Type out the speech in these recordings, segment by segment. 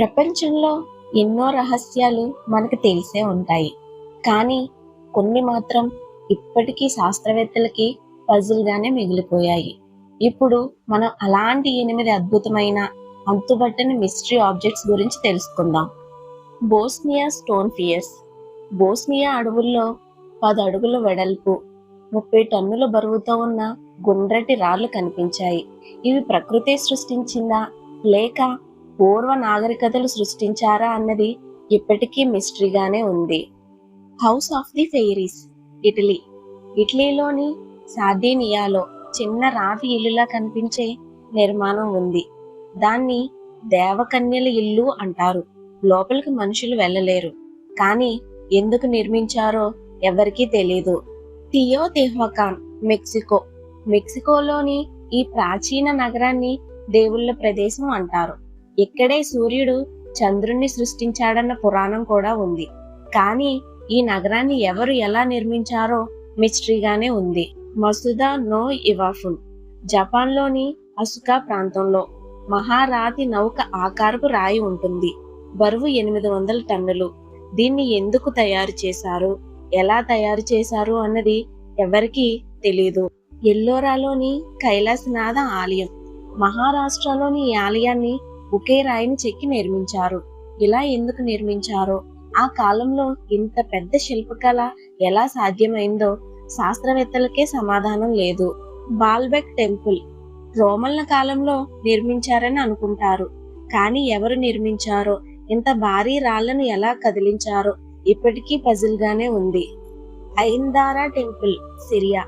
ప్రపంచంలో ఎన్నో రహస్యాలు మనకు తెలిసే ఉంటాయి. కానీ కొన్ని మాత్రం ఇప్పటికీ శాస్త్రవేత్తలకి పజిల్గానే మిగిలిపోయాయి. ఇప్పుడు మనం అలాంటి ఎనిమిది అద్భుతమైన అంతుబట్టని మిస్టరీ ఆబ్జెక్ట్స్ గురించి తెలుసుకుందాం. Bosnia stone fears. బోస్నియా అడవుల్లో పది అడుగుల వెడల్పు ముప్పై టన్నుల బరువుతో ఉన్న గుండ్రటి రాళ్ళు కనిపించాయి. ఇవి ప్రకృతి సృష్టించిందా లేక పూర్వ నాగరికతలు సృష్టించారా అన్నది ఇప్పటికీ మిస్టరీగానే ఉంది. House of the fairies Italy. ఇటలీలోని సార్డీనియాలో చిన్న రాతి ఇల్లులా కనిపించే నిర్మాణం ఉంది. దాన్ని దేవకన్యల ఇల్లు అంటారు. లోపలికి మనుషులు వెళ్ళలేరు. కానీ ఎందుకు నిర్మించారో ఎవరికీ తెలీదు. Teotihuacan Mexico. మెక్సికోలోని ఈ ప్రాచీన నగరాన్ని దేవుళ్ళ ప్రదేశం అంటారు. ఇక్కడే సూర్యుడు చంద్రుణ్ణి సృష్టించాడన్న పురాణం కూడా ఉంది. కానీ ఈ నగరాన్ని ఎవరు ఎలా నిర్మించారో మిస్టరీగానే ఉంది. మసుదా నో ఇవాఫున్ జపాన్లోని అసుకా ప్రాంతంలో మహారాతి నౌక ఆకారపు రాయి ఉంటుంది. బరువు ఎనిమిది వందల టన్నులు. దీన్ని ఎందుకు తయారు చేశారు? ఎలా తయారు చేశారు అన్నది ఎవరికీ తెలియదు ఎల్లోరాలోని కైలాసనాథ ఆలయం. మహారాష్ట్రలోని ఈ ఆలయాన్ని ఒకే రాయిని చెక్కి నిర్మించారు. ఇలా ఎందుకు నిర్మించారో? ఆ కాలంలో ఇంత పెద్ద శిల్పకళ ఎలా సాధ్యమైందో శాస్త్రవేత్తలకే సమాధానం లేదు. బాల్బెక్ టెంపుల్ రోమన్ల కాలంలో నిర్మించారని అనుకుంటారు. కానీ ఎవరు నిర్మించారో? ఇంత భారీ రాళ్ళను ఎలా కదిలించారో ఇప్పటికీ పజిల్ గానే ఉంది. Ain Dara temple Syria?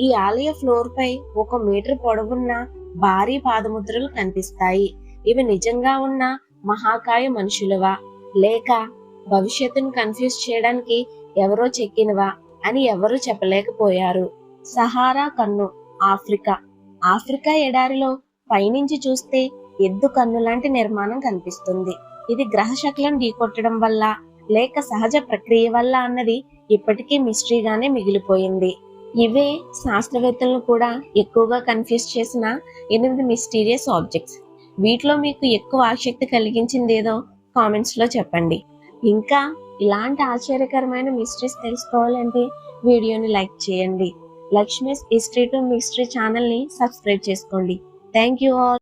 ఈ ఆలయ ఫ్లోర్ పై ఒక మీటర్ పొడవున్న భారీ పాదముద్రలు కనిపిస్తాయి. ఇవి నిజంగా ఉన్న మహాకాయ మనుషులవా? లేక భవిష్యత్తును కన్ఫ్యూజ్ చేయడానికి ఎవరో చెక్కినవా అని ఎవరూ చెప్పలేకపోయారు. సహారా కన్ను ఆఫ్రికా. ఆఫ్రికా ఎడారిలో పైనుంచి చూస్తే ఎద్దు కన్ను లాంటి నిర్మాణం కనిపిస్తుంది. ఇది గ్రహ శకలం ఢీకొట్టడం వల్ల లేక సహజ ప్రక్రియ వల్ల అన్నది ఇప్పటికీ మిస్టరీగానే మిగిలిపోయింది. ఇవే శాస్త్రవేత్తలను కూడా ఎక్కువగా కన్ఫ్యూజ్ చేసిన ఎనిమిది మిస్టీరియస్ ఆబ్జెక్ట్స్ వీటిలో మీకు ఎక్కువ ఆసక్తి కలిగించింది ఏదో కామెంట్స్లో చెప్పండి. ఇంకా ఇలాంటి ఆశ్చర్యకరమైన మిస్టరీస్ తెలుసుకోవాలంటే వీడియోని లైక్ చేయండి. లక్ష్మీస్ హిస్టరీ టు మిస్టరీ ఛానల్ని సబ్స్క్రైబ్ చేసుకోండి. Thank you all